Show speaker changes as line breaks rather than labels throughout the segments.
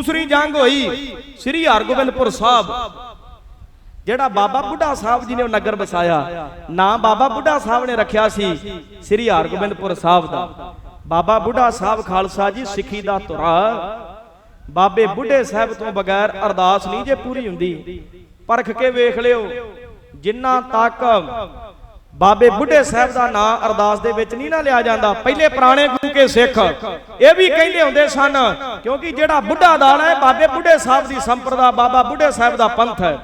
ਦੂਸਰੀ ਜੰਗ ਹੋਈ ਸ੍ਰੀ ਹਰਗੋਬਿੰਦਪੁਰ ਸਾਹਿਬ, ਜਿਹੜਾ ਬਾਬਾ ਬੁੱਢਾ ਸਾਹਿਬ ਜੀ ਨੇ ਉਹ ਨਗਰ ਵਸਾਇਆ। ਨਾਮ ਬਾਬਾ ਬੁੱਢਾ ਸਾਹਿਬ ਨੇ ਰੱਖਿਆ ਸੀ ਸ੍ਰੀ ਹਰਗੋਬਿੰਦਪੁਰ ਸਾਹਿਬ ਦਾ। ਬਾਬਾ ਬੁੱਢਾ ਸਾਹਿਬ ਖਾਲਸਾ ਜੀ ਸਿੱਖੀ ਦਾ ਧੁਰਾ। ਬਾਬੇ ਬੁੱਢੇ ਸਾਹਿਬ ਤੋਂ ਬਗੈਰ ਅਰਦਾਸ ਨਹੀਂ ਜੇ ਪੂਰੀ ਹੁੰਦੀ। ਪਰਖ ਕੇ ਵੇਖ ਲਿਓ, ਜਿੰਨਾ ਤੱਕ ਬਾਬੇ ਬੁੱਢੇ ਸਾਹਿਬ ਦਾ ਨਾਂ ਅਰਦਾਸ ਦੇ ਵਿੱਚ ਨਹੀਂ ਨਾ ਲਿਆ ਜਾਂਦਾ। ਪਹਿਲੇ ਪੁਰਾਣੇ ਗੁਰੂ ਕੇ ਸਿੱਖ, ਇਹ ਵੀ ਕਹਿੰਦੇ ਹੁੰਦੇ ਸਨ, ਕਿਉਂਕਿ ਜਿਹੜਾ ਬੁੱਢਾ ਦਾਣਾ ਹੈ, ਬਾਬੇ ਬੁੱਢੇ ਸਾਹਿਬ ਦੀ ਸੰਪਰਦਾ, ਬਾਬਾ ਬੁੱਢੇ ਸਾਹਿਬ ਦਾ ਪੰਥ ਹੈ।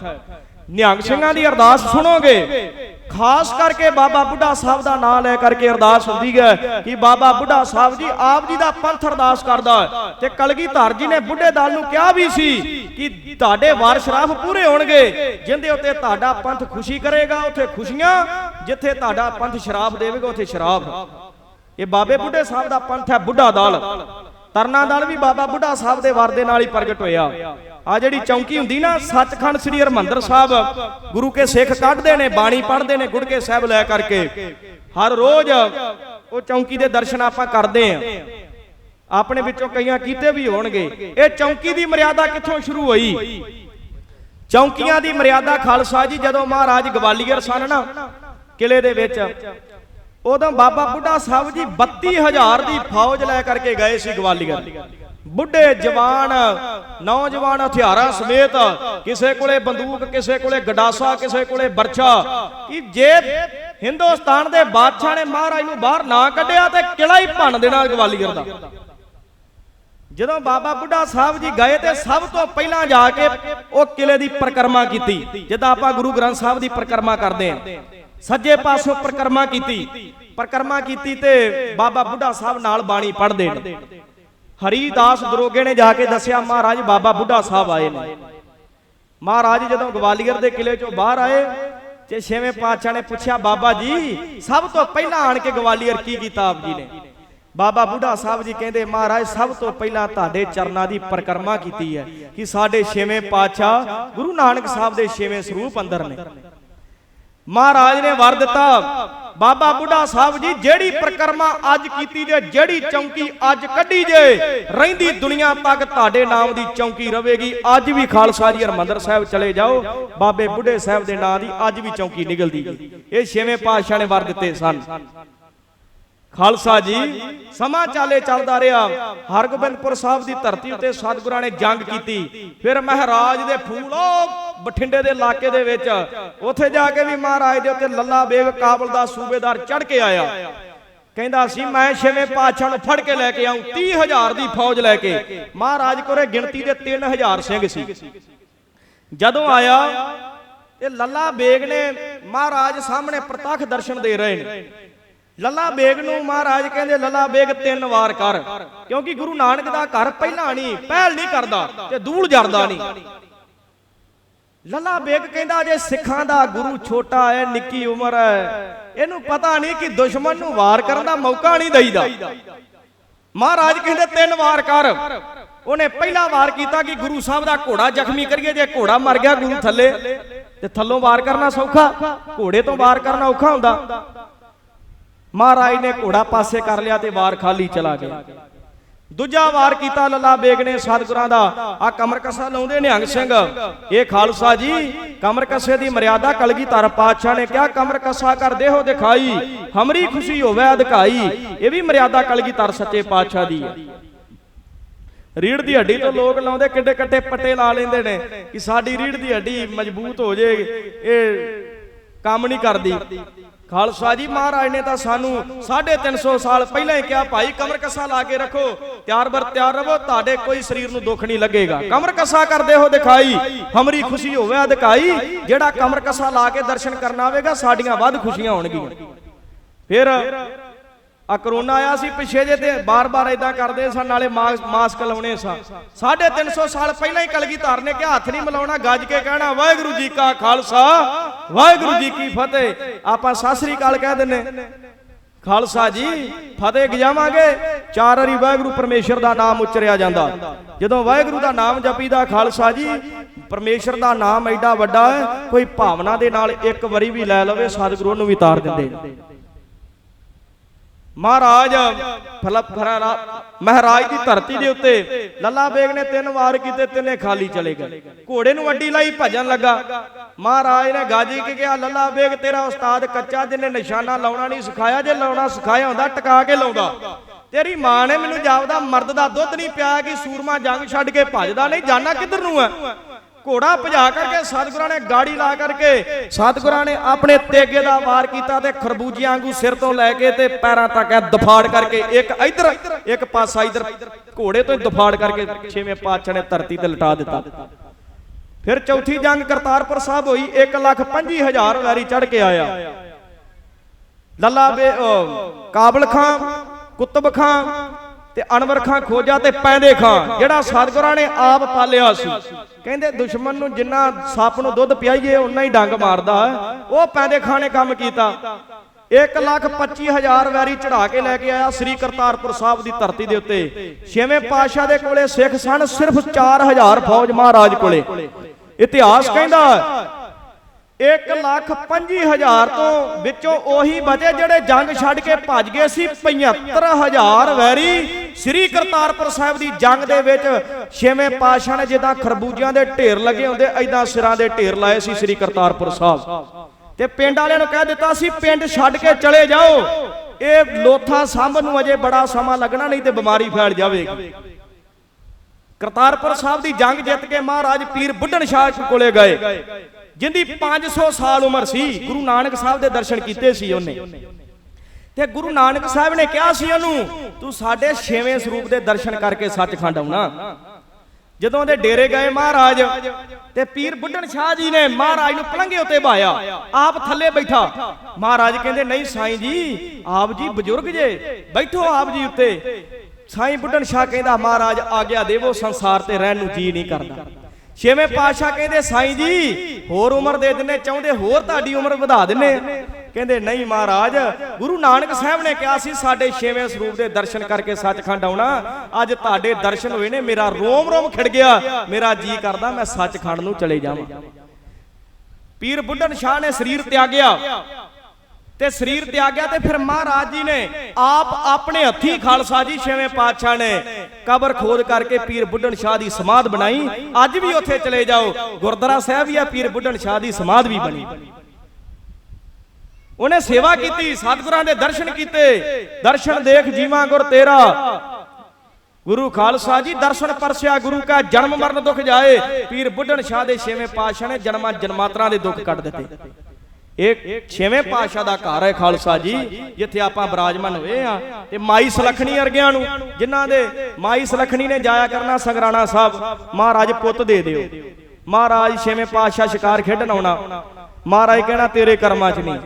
ਨਿਹੰਗ ਸਿੰਘਾਂ ਦੀ ਅਰਦਾਸ ਸੁਣੋਗੇ? ਖਾਸ ਕਰਕੇ ਬਾਬਾ ਬੁੱਢਾ ਸਾਹਿਬ ਦਾ ਨਾਮ ਲੈ ਕਰਕੇ ਅਰਦਾਸ ਹੁੰਦੀ ਹੈ ਕਿ ਬਾਬਾ ਬੁੱਢਾ ਸਾਹਿਬ ਜੀ ਆਪ ਜੀ ਦਾ ਪੰਥ ਅਰਦਾਸ ਕਰਦਾ ਤੇ ਕਲਗੀਧਰ ਜੀ ਨੇ ਬੁੱਢੇ ਦਲ ਨੂੰ ਕਿਹਾ ਵੀ ਸੀ ਕਿ ਤੁਹਾਡੇ ਵਾਰ ਸ਼ਰਾਫ ਪੂਰੇ ਹੋਣਗੇ, ਜਿੰਦੇ ਉੱਤੇ ਤੁਹਾਡਾ ਪੰਥ ਖੁਸ਼ੀ ਕਰੇਗਾ, ਉੱਥੇ ਖੁਸ਼ੀਆਂ ਜਿੱਥੇ ਤੁਹਾਡਾ ਪੰਥ ਸ਼ਰਾਬ ਦੇਵੇਗਾ, ਉੱਥੇ ਸ਼ਰਾਬ। ਇਹ ਬਾਬੇ ਬੁੱਢੇ ਸਾਹਿਬ ਦਾ ਪੰਥ ਹੈ ਬੁੱਢਾ ਦਲ। ਤਰਨਾ ਦਲ ਵੀ ਬਾਬਾ ਬੁੱਢਾ ਸਾਹਿਬ ਦੇ ਵਰ ਦੇ ਨਾਲ ਹੀ ਪ੍ਰਗਟ ਹੋਇਆ। ਆ ਜਿਹੜੀ ਚੌਂਕੀ ਹੁੰਦੀ ਨਾ, ਸੱਚਖੰਡ ਸ੍ਰੀ ਹਰਮੰਦਰ ਸਾਹਿਬ, ਗੁਰੂ ਕੇ ਸਿੱਖ ਕੱਢਦੇ ਨੇ, ਬਾਣੀ ਪੜ੍ਹਦੇ ਨੇ, ਗੁੜਕੇ ਸਾਹਿਬ ਲੈ ਕਰਕੇ। ਹਰ ਰੋਜ਼ ਉਹ ਚੌਂਕੀ ਦੇ ਦਰਸ਼ਨ ਆਪਾਂ ਕਰਦੇ ਆਂ। ਆਪਣੇ ਵਿੱਚੋਂ ਕਈਆਂ ਕੀਤੇ ਵੀ ਹੋਣਗੇ। ਇਹ ਚੌਂਕੀ ਦੀ ਮਰਿਆਦਾ ਕਿੱਥੋਂ ਸ਼ੁਰੂ ਹੋਈ? ਚੌਂਕੀਆਂ ਦੀ ਮਰਿਆਦਾ ਖਾਲਸਾ ਜੀ ਜਦੋਂ ਮਹਾਰਾਜ ਗਵਾਲੀਅਰ ਸਨ ਨਾ ਕਿਲੇ ਦੇ ਵਿੱਚ। ਉਦੋਂ ਬਾਬਾ ਬੁੱਢਾ ਸਾਹਿਬ ਜੀ 32000 ਦੀ ਫੌਜ ਲੈ ਕਰਕੇ ਗਏ ਸੀ ਗਵਾਲੀਅਰ। ਬੁੱਢੇ ਜਵਾਨ, ਨੌਜਵਾਨ ਹਥਿਆਰਾਂ ਸਮੇਤ ਕਿਸੇ ਕੋਲੇ ਬੰਦੂਕ, ਕਿਸੇ ਕੋਲੇ ਗਡਾਸਾ, ਕਿਸੇ ਕੋਲੇ ਬਰਛਾ ਕਿ ਜੇ ਹਿੰਦੁਸਤਾਨ ਦੇ ਬਾਦਸ਼ਾਹ ਨੇ ਮਹਾਰਾਜ ਨੂੰ ਬਾਹਰ ਨਾ ਕੱਢਿਆ ਤੇ ਕਿਲਾ ਹੀ ਭੰਨ ਦੇਣਾ ਗਵਾਲੀਅਰ ਦਾ। ਜਦੋਂ ਬਾਬਾ ਬੁੱਢਾ ਸਾਹਿਬ ਜੀ ਗਏ ਤੇ ਸਭ ਤੋਂ ਪਹਿਲਾਂ ਜਾ ਕੇ ਉਹ ਕਿਲੇ ਦੀ ਪਰਿਕਰਮਾ ਕੀਤੀ, ਜਿੱਦਾਂ ਆਪਾਂ ਗੁਰੂ ਗ੍ਰੰਥ ਸਾਹਿਬ ਦੀ ਪਰਿਕਰਮਾ ਕਰਦੇ ਆਂ ਸੱਜੇ ਪਾਸੋਂ ਪਰਿਕਰਮਾ ਕੀਤੀ। ਪਰਿਕਰਮਾ ਕੀਤੀ ਤੇ ਬਾਬਾ ਬੁੱਢਾ ਸਾਹਿਬ ਨਾਲ ਬਾਣੀ ਪੜ੍ਹਦੇ ਨੇ। ਹਰੀਦਾਸ ਦਰੋਗੇ ਨੇ ਜਾ ਕੇ ਦੱਸਿਆ, ਮਹਾਰਾਜ, ਬਾਬਾ ਬੁੱਢਾ ਸਾਹਿਬ ਆਏ ਨੇ। ਮਹਾਰਾਜ ਜਦੋਂ ਗਵਾਲੀਅਰ ਦੇ ਕਿਲੇ ਚੋਂ ਬਾਹਰ ਆਏ, ਤੇ ਛੇਵੇਂ ਪਾਤਸ਼ਾਹ ਨੇ ਪੁੱਛਿਆ, ਬਾਬਾ ਜੀ, ਸਭ ਤੋਂ ਪਹਿਲਾਂ ਆਣ ਕੇ ਗਵਾਲੀਅਰ ਕੀ ਕੀਤਾ ਆਪ ਜੀ ਨੇ? ਬਾਬਾ ਬੁੱਢਾ ਸਾਹਿਬ ਜੀ ਕਹਿੰਦੇ, ਮਹਾਰਾਜ, ਸਭ ਤੋਂ ਪਹਿਲਾਂ ਤੁਹਾਡੇ ਚਰਨਾਂ ਦੀ ਪਰਿਕਰਮਾ ਕੀਤੀ ਹੈ ਕਿ ਸਾਡੇ ਛੇਵੇਂ ਪਾਤਸ਼ਾਹ ਗੁਰੂ ਨਾਨਕ ਸਾਹਿਬ ਦੇ ਛੇਵੇਂ ਸਰੂਪ ਅੰਦਰ ਨੇ। ਮਹਾਰਾਜ ਨੇ ਵਰ ਦਿੱਤਾ। ਬਾਬਾ ਬੁੱਢਾ ਸਾਹਿਬ ਜੀ, ਜਿਹੜੀ ਪ੍ਰਕਰਮਾ ਅੱਜ ਕੀਤੀ ਜੇ, ਜਿਹੜੀ ਚੌਂਕੀ ਅੱਜ ਕੱਢੀ ਜੇ, ਰਹਿੰਦੀ ਦੁਨੀਆ ਤੱਕ ਤੁਹਾਡੇ ਨਾਮ ਦੀ ਚੌਂਕੀ ਰਵੇਗੀ। ਅੱਜ ਵੀ ਖਾਲਸਾ ਜੀ ਹਰਮੰਦਰ ਸਾਹਿਬ ਚਲੇ ਜਾਓ। ਬਾਬੇ ਬੁੱਢੇ ਸਾਹਿਬ ਦੇ ਨਾਂ ਦੀ ਅੱਜ ਵੀ ਚੌਂਕੀ ਨਿਕਲਦੀ ਇਹ ਛੇਵੇਂ ਪਾਤਸ਼ਾਹ ਨੇ ਵਰ ਦਿੱਤੇ ਸਨ। ਖਾਲਸਾ ਜੀ, ਸਮਾਂ ਚਾਲੇ ਚੱਲਦਾ ਰਿਹਾ। ਹਰਗੋਬਿੰਦਪੁਰ ਸਾਹਿਬ ਦੀ ਧਰਤੀ ਉੱਤੇ ਸਤਿਗੁਰਾਂ ਨੇ ਜੰਗ ਕੀਤੀ। ਫਿਰ ਮਹਾਰਾਜ ਦੇ ਫੂਲ ਉਹ ਬਠਿੰਡੇ ਦੇ ਇਲਾਕੇ ਦੇ ਵਿੱਚ, ਉੱਥੇ ਜਾ ਕੇ ਵੀ ਮਹਾਰਾਜ ਦੇ ਉੱਤੇ ਲੱਲਾ ਬੇਗ ਕਾਬਲ ਦਾ ਸੂਬੇਦਾਰ ਚੜ ਕੇ ਆਇਆ। ਕਹਿੰਦਾ ਸੀ, ਮੈਂ ਛੇਵੇਂ ਪਾਤਸ਼ਾਹ ਨੂੰ ਫੜ ਕੇ ਲੈ ਕੇ ਆਉਂ 30000 ਦੀ ਫੌਜ ਲੈ ਕੇ। ਮਹਾਰਾਜ ਕੋਲੇ ਗਿਣਤੀ ਦੇ 3000 ਸਿੰਘ ਸੀ। ਜਦੋਂ ਆਇਆ, ਇਹ ਲੱਲਾ ਬੇਗ ਨੇ ਮਹਾਰਾਜ ਸਾਹਮਣੇ ਪ੍ਰਤੱਖ ਦਰਸ਼ਨ ਦੇ ਰਹੇ ਨੇ। ਲੱਲਾ ਬੇਗ ਨੂੰ ਮਹਾਰਾਜ ਕਹਿੰਦੇ, ਲੱਲਾ ਬੇਗ, ਤਿੰਨ ਵਾਰ ਕਰ, ਕਿਉਂਕਿ ਗੁਰੂ ਨਾਨਕ ਦਾ ਘਰ ਪਹਿਲਾਂ ਨਹੀਂ, ਪਹਿਲ ਨਹੀਂ ਕਰਦਾ ਤੇ ਧੂੜ ਜਰਦਾ ਨਹੀਂ। ਲੱਲਾ ਬੇਗ ਕਹਿੰਦਾ ਜੇ ਸਿੱਖਾਂ ਦਾ ਗੁਰੂ ਛੋਟਾ ਹੈ, ਨਿੱਕੀ ਉਮਰ ਹੈ, ਇਹਨੂੰ ਪਤਾ ਨਹੀਂ ਕਿ ਦੁਸ਼ਮਣ ਨੂੰ ਵਾਰ ਕਰਨ ਦਾ ਮੌਕਾ ਨਹੀਂ ਦਈਦਾ। ਮਹਾਰਾਜ ਕਹਿੰਦੇ, ਤਿੰਨ ਵਾਰ ਕਰ। ਉਹਨੇ ਪਹਿਲਾ ਵਾਰ ਕੀਤਾ ਕਿ ਗੁਰੂ ਸਾਹਿਬ ਦਾ ਘੋੜਾ ਜ਼ਖਮੀ ਕਰੀਏ, ਜੇ ਘੋੜਾ ਮਰ ਗਿਆ ਗੁਰੂ ਥੱਲੇ, ਤੇ ਥੱਲੋਂ ਵਾਰ ਕਰਨਾ ਸੌਖਾ, ਘੋੜੇ ਤੋਂ ਵਾਰ ਕਰਨਾ ਔਖਾ ਹੁੰਦਾ। ਮਹਾਰਾਜ ਨੇ ਘੋੜਾ ਪਾਸੇ ਕਰ ਲਿਆ ਤੇ ਵਾਰ ਖਾਲੀ ਚਲਾ ਗਿਆ। ਦੂਜਾ ਵਾਰ ਕੀਤਾ ਲੱਲਾ ਬੇਗ ਨੇ ਸਤਿਗੁਰਾਂ ਦਾ। ਆ ਕਮਰ ਕਸਾ ਲਾਉਂਦੇ ਨਿਹੰਗ ਸਿੰਘ। ਇਹ ਖਾਲਸਾ ਜੀ ਕਮਰ ਕਸੇ ਦੀ ਮਰਿਆਦਾ ਕਲਗੀ ਕਲਗੀਧਰ ਪਾਤਸ਼ਾਹ ਨੇ ਕਿਹਾ ਕਮਰ ਕਸਾ ਕਰਦੇ ਦੇਹੋ ਦਿਖਾਈ, ਹਮਰੀ ਖੁਸ਼ੀ ਹੋਵੇ ਅਧਿਕਾਈ ਇਹ ਵੀ ਮਰਿਆਦਾ ਕਲਗੀ ਕਲਗੀਧਰ ਸੱਚੇ ਪਾਤਸ਼ਾਹ ਦੀ ਹੈ। ਰੀੜ ਦੀ ਹੱਡੀ ਤੋਂ ਲੋਕ ਲਾਉਂਦੇ, ਕਿੱਡੇ ਕੱਟੇ ਪੱਟੇ ਲਾ ਲੈਂਦੇ ਨੇ ਕਿ ਸਾਡੀ ਰੀੜ ਦੀ ਹੱਡੀ ਮਜ਼ਬੂਤ ਹੋ ਜੇ, ਇਹ ਕੰਮ ਨਹੀਂ ਕਰਦੀ। ਖਾਲਸਾ ਜੀ ਮਹਾਰਾਜ ਨੇ ਤਾਂ ਸਾਨੂੰ 350 ਸਾਲ ਪਹਿਲਾਂ ਹੀ ਕਿਹਾ, ਭਾਈ, ਕਮਰ ਕੱਸਾ ਲਾ ਕੇ ਰੱਖੋ। ਤਿਆਰ ਬਰ ਤਿਆਰ ਰਹੋ, ਤੁਹਾਡੇ ਕੋਈ ਸਰੀਰ ਨੂੰ ਦੁੱਖ ਨਹੀਂ ਲੱਗੇਗਾ। ਕਮਰ ਕੱਸਾ ਕਰਦੇ ਹੋ ਦਿਖਾਈ, ਹਮਰੀ ਖੁਸ਼ੀ ਹੋਵੇ ਅਧਿਕਾਈ ਜਿਹੜਾ ਕਮਰ ਕੱਸਾ ਲਾ ਕੇ ਦਰਸ਼ਨ ਕਰਨ ਆਵੇਗਾ, ਸਾਡੀਆਂ ਵੱਧ ਖੁਸ਼ੀਆਂ ਹੋਣਗੀਆਂ। ਫਿਰ ਆ ਕਰੋਨਾ ਆਇਆ ਸੀ ਪਿੱਛੇ ਜੇ ਤੇ ਬਾਰ-ਬਾਰ ਇਦਾਂ ਕਰਦੇ ਸਨ ਨਾਲੇ ਮਾਸਕ ਲਾਉਣੇ ਸਾਂ। 350 ਸਾਲ ਪਹਿਲਾਂ ਹੀ ਕਲਗੀਧਰ ਨੇ ਕਿਹਾ, ਹੱਥ ਨਹੀਂ ਮਿਲਾਉਣਾ, ਗੱਜ ਕੇ ਕਹਿਣਾ, ਵਾਹਿਗੁਰੂ ਜੀ ਕਾ ਖਾਲਸਾ ਵਾਹਿਗੁਰੂ ਜੀ ਕੀ ਫਤਿਹ। ਆਪਾਂ ਸਤਿ ਸ੍ਰੀ ਅਕਾਲ ਕਹਿ ਦਿੰਨੇ ਖਾਲਸਾ ਜੀ, ਫਤਿਹ ਗਜਾਵਾਂਗੇ ਚਾਰ ਵਾਰੀ ਵਾਹਿਗੁਰੂ ਪਰਮੇਸ਼ਰ ਦਾ ਨਾਮ ਉਚਰਿਆ ਜਾਂਦਾ। ਜਦੋਂ ਵਾਹਿਗੁਰੂ ਦਾ ਨਾਮ ਜਪੀਦਾ ਖਾਲਸਾ ਜੀ, ਪਰਮੇਸ਼ਰ ਦਾ ਨਾਮ ਐਡਾ ਵੱਡਾ ਹੈ, ਕੋਈ ਭਾਵਨਾ ਦੇ ਨਾਲ ਇੱਕ ਵਾਰੀ ਵੀ ਲੈ ਲਵੇ, ਸਤਿਗੁਰੂ ਨੂੰ ਵੀ ਤਾਰ ਦਿੰਦੇ ਮਹਾਰਾਜ ਮਹਾਰਾਜ ਦੀ ਧਰਤੀ ਦੇ ਉੱਤੇ ਲੱਲਾ ਬੇਗ ਨੇ ਤਿੰਨ ਵਾਰ ਕੀਤੇ, ਤਿੰਨੇ ਖਾਲੀ ਚਲੇ ਗਏ। ਘੋੜੇ ਨੂੰ ਅੱਡੀ ਲਾਈ ਭਜਣ ਲੱਗਾ। ਮਹਾਰਾਜ ਨੇ ਗਾਜੀ ਕੇ ਕਿਹਾ, ਲੱਲਾ ਬੇਗ, ਤੇਰਾ ਉਸਤਾਦ ਕੱਚਾ ਜਿਹਨੇ ਨਿਸ਼ਾਨਾ ਲਾਉਣਾ ਨਹੀਂ ਸਿਖਾਇਆ, ਜੇ ਲਾਉਣਾ ਸਿਖਾਇਆ ਹੁੰਦਾ, ਟਿਕਾ ਕੇ ਲਾਉਂਦਾ। ਤੇਰੀ ਮਾਂ ਨੇ ਮੈਨੂੰ ਜਾਪਦਾ, ਮਰਦ ਦਾ ਦੁੱਧ ਨਹੀਂ ਪਿਆ ਕਿ ਸੂਰਮਾ ਜੰਗ ਛੱਡ ਕੇ ਭੱਜਦਾ ਨਹੀਂ ਜਾਣਾ ਕਿੱਧਰ ਨੂੰ ਹੈ? ਘੋੜਾ ਭਜਾ ਕਰਕੇ ਸਤਿਗੁਰਾਂ ਨੇ ਗਾੜੀ ਲਾ ਕਰਕੇ ਸਤਿਗੁਰਾਂ ਨੇ ਆਪਣੇ ਤੇਗੇ ਦਾ ਵਾਰ ਕੀਤਾ ਤੇ ਖਰਬੂਜਿਆਂ ਵਾਂਗੂ ਸਿਰ ਤੋਂ ਲੈ ਕੇ ਤੇ ਪੈਰਾਂ ਤੱਕ ਐ ਦਫਾੜ ਕਰਕੇ ਇੱਕ ਇੱਧਰ, ਇੱਕ ਪਾਸਾ ਇੱਧਰ, ਘੋੜੇ ਤੋਂ ਦਫਾੜ ਕਰਕੇ ਛੇਵੇਂ ਪਾਤਸ਼ਾਹ ਨੇ ਧਰਤੀ ਤੇ ਲਟਾ ਦਿੱਤਾ। ਫਿਰ ਚੌਥੀ ਜੰਗ ਕਰਤਾਰਪੁਰ ਸਾਹਿਬ ਹੋਈ 1 ਲੱਖ 25 ਹਜ਼ਾਰ ਵੈਰੀ ਚੜ ਕੇ ਆਇਆ। ਲੱਲਾ ਬੇ ਕਾਬਲ ਖਾਂ ਕੁਤਬ ਖਾਂ ਤੇ ਅਨਵਰ ਖਾਂ ਖੋਜਾ ਤੇ ਪੈਂਦੇ ਖਾਂ, ਜਿਹੜਾ ਸਤਿਗੁਰਾਂ ਨੇ ਆਪ ਪਾਲਿਆ ਸੀ। ਕਹਿੰਦੇ ਦੁਸ਼ਮਣ ਨੂੰ ਜਿੰਨਾ ਸੱਪ ਨੂੰ ਦੁੱਧ ਪਿਆਈਏ ਉਨਾ ਹੀ ਡੰਗ ਮਾਰਦਾ ਉਹ ਪੈਂਦੇ ਖਾਂ ਨੇ ਕੰਮ ਕੀਤਾ। 1 ਲੱਖ 25 ਹਜ਼ਾਰ ਵੈਰੀ ਚੜਾ ਕੇ ਲੈ ਕੇ ਆਇਆ ਸ੍ਰੀ ਕਰਤਾਰਪੁਰ ਸਾਹਿਬ ਦੀ ਧਰਤੀ ਦੇ ਉੱਤੇ। ਛੇਵੇਂ ਪਾਤਸ਼ਾਹ ਦੇ ਕੋਲੇ ਸਿੱਖ ਸਨ, ਸਿਰਫ 4000 ਫੌਜ ਮਹਾਰਾਜ ਕੋਲੇ। ਇਤਿਹਾਸ ਕਹਿੰਦਾ 1 ਲੱਖ 25 ਹਜ਼ਾਰ ਤੋਂ ਵਿੱਚੋਂ ਉਹੀ ਬਚੇ ਜਿਹੜੇ ਜੰਗ ਛੱਡ ਕੇ ਭੱਜ ਗਏ ਸੀ 75000 ਵੈਰੀ ਸ੍ਰੀ ਕਰਤਾਰਪੁਰ ਸਾਹਿਬ ਦੀ ਜੰਗ ਦੇ ਵਿੱਚ ਛੇਵੇਂ ਪਾਤਸ਼ਾਹ ਨੇ ਜਿੱਦਾਂ ਖਰਬੂਜਿਆਂ ਦੇ ਢੇਰ ਲੱਗੇ ਹੁੰਦੇ ਐਦਾਂ ਸਿਰਾਂ ਦੇ ਢੇਰ ਲਾਏ ਸੀ ਸ੍ਰੀ ਕਰਤਾਰਪੁਰ ਸਾਹਿਬ। ਤੇ ਪਿੰਡ ਵਾਲਿਆਂ ਨੂੰ ਕਹਿ ਦਿੱਤਾ ਸੀ, ਪਿੰਡ ਛੱਡ ਕੇ ਚਲੇ ਜਾਓ। ਇਹ ਲੋਥਾ ਸਾਂਭਣ ਨੂੰ ਅਜੇ ਬੜਾ ਸਮਾਂ ਲੱਗਣਾ ਨਹੀਂ ਤੇ ਬਿਮਾਰੀ ਫੈਲ ਜਾਵੇਗੀ। ਕਰਤਾਰਪੁਰ ਸਾਹਿਬ ਦੀ ਜੰਗ ਜਿੱਤ ਕੇ ਮਹਾਰਾਜ ਪੀਰ ਬੁੱਢਣ ਸ਼ਾਹ ਕੋਲੇ ਗਏ, ਜਿੰਦੀ 500 ਸਾਲ ਉਮਰ ਸੀ। ਗੁਰੂ ਨਾਨਕ ਸਾਹਿਬ ਦੇ ਦਰਸ਼ਨ ਕੀਤੇ ਸੀ ਉਹਨੇ। ਤੇ ਗੁਰੂ ਨਾਨਕ ਸਾਹਿਬ ਨੇ ਕਿਹਾ ਸੀ ਉਹਨੂੰ, ਤੂੰ ਸਾਡੇ ਛੇਵੇਂ ਸਰੂਪ ਦੇ ਦਰਸ਼ਨ ਕਰਕੇ ਸੱਚਖੰਡ ਆਉਣਾ। ਜਦੋਂ ਉਹਦੇ ਡੇਰੇ ਗਏ ਮਹਾਰਾਜ, ਤੇ ਪੀਰ ਬੁੱਢਣ ਸ਼ਾਹ ਜੀ ਨੇ ਮਹਾਰਾਜ ਨੂੰ ਪਲੰਘੇ ਉੱਤੇ ਬਾਇਆ ਆਪ ਥੱਲੇ ਬੈਠਾ। ਮਹਾਰਾਜ ਕਹਿੰਦੇ, ਨਹੀਂ ਸਾਈਂ ਜੀ, ਆਪ ਜੀ ਬਜ਼ੁਰਗ ਜੇ, ਬੈਠੋ ਆਪ ਜੀ ਉੱਤੇ। ਸਾਈਂ ਬੁੱਢਣ ਸ਼ਾਹ ਕਹਿੰਦਾ, ਮਹਾਰਾਜ, ਆਗਿਆ ਦੇਵੋ, ਸੰਸਾਰ ਤੇ ਰਹਿਣ ਨੂੰ ਜੀ ਨਹੀਂ ਕਰਦਾ। ਛੇਵੇਂ ਪਾਤਸ਼ਾਹ ਕਹਿੰਦੇ, ਸਾਈਂ ਜੀ, ਹੋਰ ਉਮਰ ਦੇ ਦਿੰਨੇ ਚਾਹੁੰਦੇ ਹੋਰ ਤੁਹਾਡੀ ਉਮਰ ਵਧਾ ਦਿੰਨੇ ਕਹਿੰਦੇ, ਨਹੀਂ ਮਹਾਰਾਜ, ਗੁਰੂ ਨਾਨਕ ਸਾਹਿਬ ਨੇ ਕਿਹਾ ਸੀ ਸਾਡੇ ਛੇਵੇਂ ਸਰੂਪ ਦੇ ਦਰਸ਼ਨ ਕਰਕੇ ਸੱਚਖੰਡ ਆਉਣਾ। ਅੱਜ ਤੁਹਾਡੇ ਦਰਸ਼ਨ ਹੋਏ ਨੇ, ਮੇਰਾ ਰੋਮ ਰੋਮ ਖਿੜ ਗਿਆ। ਮੇਰਾ ਜੀ ਕਰਦਾ, ਮੈਂ ਸੱਚਖੰਡ ਨੂੰ ਚਲੇ ਜਾਵਾਂ। ਪੀਰ ਬੁੱਢਣ ਸ਼ਾਹ ਨੇ ਸਰੀਰ ਤਿਆਗਿਆ। ਤੇ ਸਰੀਰ ਤਿਆਗਿਆ ਤੇ ਫਿਰ ਮਹਾਰਾਜ ਜੀ ਨੇ ਆਪ ਆਪਣੇ ਹੱਥੀ ਖਾਲਸਾ ਜੀ ਛੇਵੇਂ ਪਾਤਸ਼ਾਹ ਨੇ ਕਬਰ ਖੋਦ ਕਰਕੇ ਪੀਰ ਬੁੱਢਣ ਸ਼ਾਹ ਦੀ ਸਮਾਧ ਬਣਾਈ। ਅੱਜ ਵੀ ਉੱਥੇ ਚਲੇ ਜਾਓ। ਗੁਰਦੁਆਰਾ ਸਾਹਿਬ ਵੀ ਆ ਪੀਰ ਬੁੱਢਣ ਸ਼ਾਹ ਦੀ ਸਮਾਧ ਵੀ ਬਣੀ। ਉਹਨੇ ਸੇਵਾ ਕੀਤੀ, ਸਤਿਗੁਰਾਂ ਦੇ ਦਰਸ਼ਨ ਕੀਤੇ। ਦਰਸ਼ਨ ਦੇਖ ਜੀਵਾਂ ਗੁਰ ਤੇਰਾ। ਗੁਰੂ ਖਾਲਸਾ ਜੀ ਦਰਸ਼ਨ ਪਰਸਿਆ, ਗੁਰੂ ਕਾ ਜਨਮ ਮਰਨ ਦੁੱਖ ਜਾਏ। ਪੀਰ ਬੁੱਢਣ ਸ਼ਾਹ ਦੇ ਛੇਵੇਂ ਪਾਤਸ਼ਾਹ ਨੇ ਜਨਮਾਂ ਜਨਮਾਤਰਾਂ ਦੇ ਦੁੱਖ ਕੱਢ ਦਿੱਤੇ। ਇਹ ਛੇਵੇਂ ਪਾਤਸ਼ਾਹ ਦਾ ਘਰ ਹੈ ਖਾਲਸਾ ਜੀ, ਜਿੱਥੇ ਆਪਾਂ ਬਰਾਜਮਾਨ ਹੋਏ ਆ ਤੇ ਮਾਈ ਸਲਖਣੀ ਅਰਗਿਆਂ ਨੂੰ, ਜਿਨ੍ਹਾਂ ਦੇ ਮਾਈ ਸਲਖਣੀ ਨੇ ਜਾਇਆ ਕਰਨਾ ਸੰਗਰਾਣਾ ਸਾਹਿਬ, ਮਹਾਰਾਜ ਪੁੱਤ ਦੇ ਦਿਓ। ਮਹਾਰਾਜ ਛੇਵੇਂ ਪਾਤਸ਼ਾਹ ਸ਼ਿਕਾਰ ਖੇਡਣ ਆਉਣਾ। ਮਹਾਰਾਜ ਕਹਿਣਾ, ਤੇਰੇ ਕਰਮਾਂ 'ਚ ਨਹੀਂ।